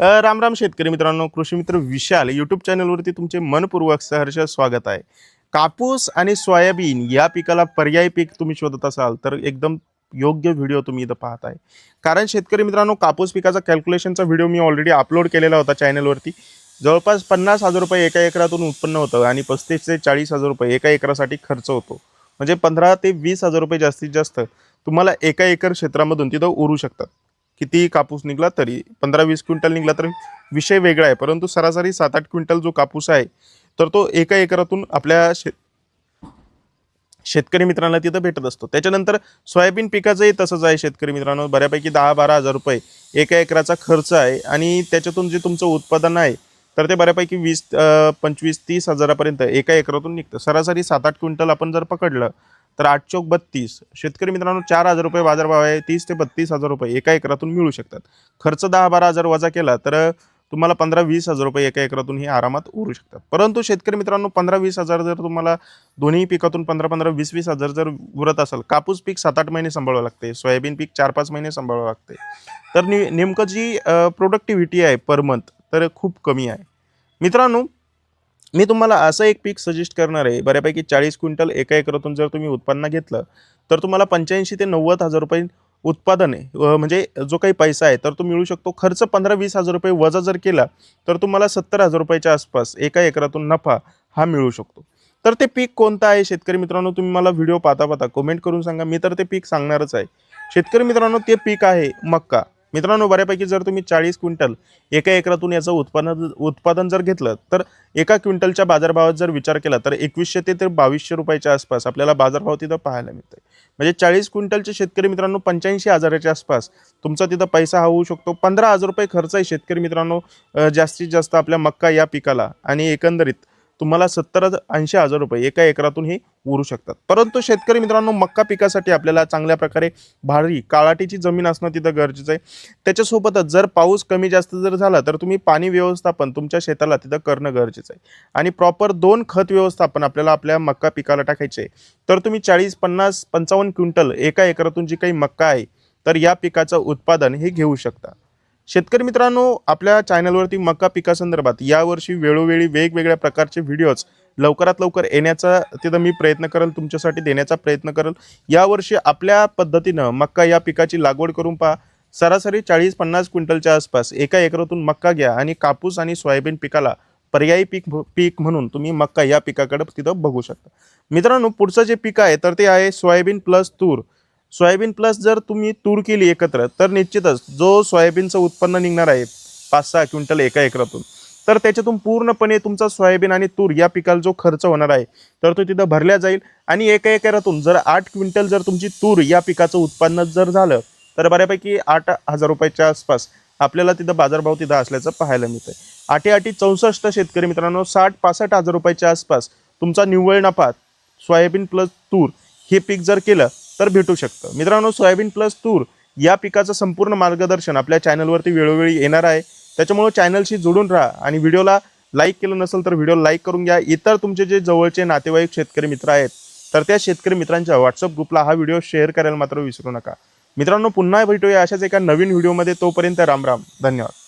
राम राम शेतकरी मित्रांनो कृषी मित्र विशाल यूट्यूब चॅनलवरती तुमचे मनपूर्वक सहर्ष स्वागत आहे. कापूस आणि सोयाबीन या पिकाला पर्यायी पीक तुम्ही शोधत असाल तर एकदम योग्य व्हिडिओ तुम्ही इथं पाहत आहे. कारण शेतकरी मित्रांनो कापूस पिकाचा कॅल्क्युलेशनचा व्हिडिओ मी ऑलरेडी अपलोड केलेला होता चॅनलवरती जवळपास पन्नास हजार रुपये एका एकरातून उत्पन्न होतं आणि पस्तीस ते चाळीस हजार रुपये एका एकरासाठी खर्च होतो. म्हणजे पंधरा ते वीस हजार रुपये जास्तीत जास्त तुम्हाला एका एकर क्षेत्रामधून तिथं उरू शकतात. किती कापूस निघला तरी पंधरा वीस क्विंटल निघला तर विषय वेगळा आहे. परंतु सरासरी सात आठ क्विंटल जो कापूस आहे तर तो एका एकरातून आपल्या शे शेतकरी मित्रांना तिथं भेटत असतो. त्याच्यानंतर सोयाबीन पिकाचंही तसंच आहे शेतकरी मित्रांनो. बऱ्यापैकी दहा बारा हजार रुपये एका एकराचा खर्च आहे आणि त्याच्यातून जे तुमचं उत्पादन आहे तर ते बऱ्यापैकी वीस पंचवीस तीस हजारापर्यंत एका एकरातून निघतं. सरासरी सात आठ क्विंटल आपण जर पकडलं तर आठ चौक बत्तीस. शेतकरी मित्रांनो चार हजार रुपये बाजारभाव आहे. तीस ते बत्तीस हजार रुपये एका एकरातून मिळू शकतात. खर्च दहा बारा हजार वजा केला तर तुम्हाला पंधरा वीस हजार रुपये एका एकरातून हे आरामात उरू शकतात. परंतु शेतकरी मित्रांनो पंधरा वीस हजार जर तुम्हाला दोन्ही पिकातून पंधरा पंधरा वीस वीस हजार जर उरत असेल कापूस पीक सात आठ महिने सांभाळावं लागते. सोयाबीन पीक चार पाच महिने सांभाळावं लागते. तर नि नेमकं जी प्रोडक्टिव्हिटी आहे पर मंथ तर खूप कमी आहे. मित्रांनो मी तुम्हाला असं एक पीक सजेस्ट करणार आहे. बऱ्यापैकी चाळीस क्विंटल एका एकरातून जर तुम्ही उत्पन्न घेतलं तर तुम्हाला पंच्याऐंशी ते नव्वद हजार रुपये उत्पादन आहे. म्हणजे जो काही पैसा आहे तर तो मिळू शकतो. खर्च पंधरा वीस हजार रुपये वजा जर केला तर तुम्हाला सत्तर हजार रुपयाच्या आसपास एका एकरातून नफा हा मिळू शकतो. तर ते पीक कोणतं आहे? शेतकरी मित्रांनो तुम्ही मला व्हिडिओ पाहता पाहता कमेंट करून सांगा. मी तर ते पीक सांगणारच आहे. शेतकरी मित्रांनो ते पीक आहे मक्का. मित्रांनो बऱ्यापैकी जर तुम्ही चाळीस क्विंटल एका एकरातून याचं उत्पादन उत्पादन जर घेतलं तर एका क्विंटलच्या बाजारभावात जर विचार केला तर एकवीसशे ते ते बावीसशे रुपयाच्या आसपास आपल्याला बाजारभाव तिथं पाहायला मिळतोय. म्हणजे चाळीस क्विंटलचे शेतकरी मित्रांनो पंच्याऐंशी हजाराच्या आसपास तुमचा तिथं पैसा हा होऊ शकतो. पंधरा हजार रुपये खर्च आहे शेतकरी मित्रांनो जास्तीत जास्त आपल्या मक्का या पिकाला आणि एकंदरीत तुम्हाला सत्तर ऐंशी हजार रुपये एका एकरातून हे उरू शकतात. परंतु शेतकरी मित्रांनो मक्का पिकासाठी आपल्याला चांगल्या प्रकारे भारी काळाटीची जमीन असणं तिथं गरजेचं आहे. त्याच्यासोबतच जर पाऊस कमी जास्त जर झाला तर तुम्ही पाणी व्यवस्थापन तुमच्या शेताला तिथं करणं गरजेचं आहे. आणि प्रॉपर दोन खत व्यवस्थापन आपल्याला आपल्या मक्का पिकाला टाकायचे आहे. तर तुम्ही चाळीस पन्नास पंचावन्न क्विंटल एका एकरातून जी काही मक्का आहे तर या पिकाचं उत्पादन हे घेऊ शकता. शेतकरी मित्रांनो आपल्या चॅनलवरती मका पिकासंदर्भात यावर्षी वेळोवेळी वेगवेगळ्या प्रकारचे व्हिडिओज लवकरात लवकर येण्याचा तिथं मी प्रयत्न करेल तुमच्यासाठी देण्याचा प्रयत्न करेल. यावर्षी आपल्या पद्धतीनं मक्का या पिकाची लागवड करून पहा. सरासरी चाळीस पन्नास क्विंटलच्या आसपास एका एकरातून मक्का घ्या आणि कापूस आणि सोयाबीन पिकाला पर्यायी पीक पीक म्हणून तुम्ही मक्का या पिकाकडे तिथं बघू शकता. मित्रांनो पुढचं जे पीक आहे तर ते आहे सोयाबीन प्लस तूर. सोयाबीन प्लस जर तुम्ही तूर केली एकत्र तर निश्चितच जो सोयाबीनचं उत्पन्न निघणार आहे पाच सहा क्विंटल एका एकरातून तर त्याच्यातून पूर्णपणे तुमचा सोयाबीन आणि तूर या पिकाला जो खर्च होणार आहे तर तो तिथं भरल्या जाईल. आणि एका एकरातून जर आठ क्विंटल जर तुमची तूर या पिकाचं उत्पन्न जर झालं तर बऱ्यापैकी आठ हजार रुपयाच्या आसपास आपल्याला तिथं बाजारभाव तिथं असल्याचं पाहायला मिळतं आठी आठी चौसष्ट शेतकरी मित्रांनो साठ पासष्ट हजार रुपयाच्या आसपास तुमचा निव्वळ नफा सोयाबीन प्लस तूर हे पीक जर केलं तर भेटू शकतं. मित्रांनो सोयाबीन प्लस तूर या पिकाचं संपूर्ण मार्गदर्शन आपल्या चॅनलवरती वेळोवेळी येणार आहे. त्याच्यामुळं चॅनलशी जोडून राहा आणि व्हिडिओला लाईक केलं नसेल तर व्हिडिओ लाईक करून घ्या. इतर तुमचे जे जवळचे नातेवाईक शेतकरी मित्र आहेत तर त्या शेतकरी मित्रांच्या व्हॉट्सअप ग्रुपला हा व्हिडिओ शेअर करायला मात्र विसरू नका. मित्रांनो पुन्हा भेटूया अशाच एका नवीन व्हिडिओमध्ये. तोपर्यंत राम राम. धन्यवाद.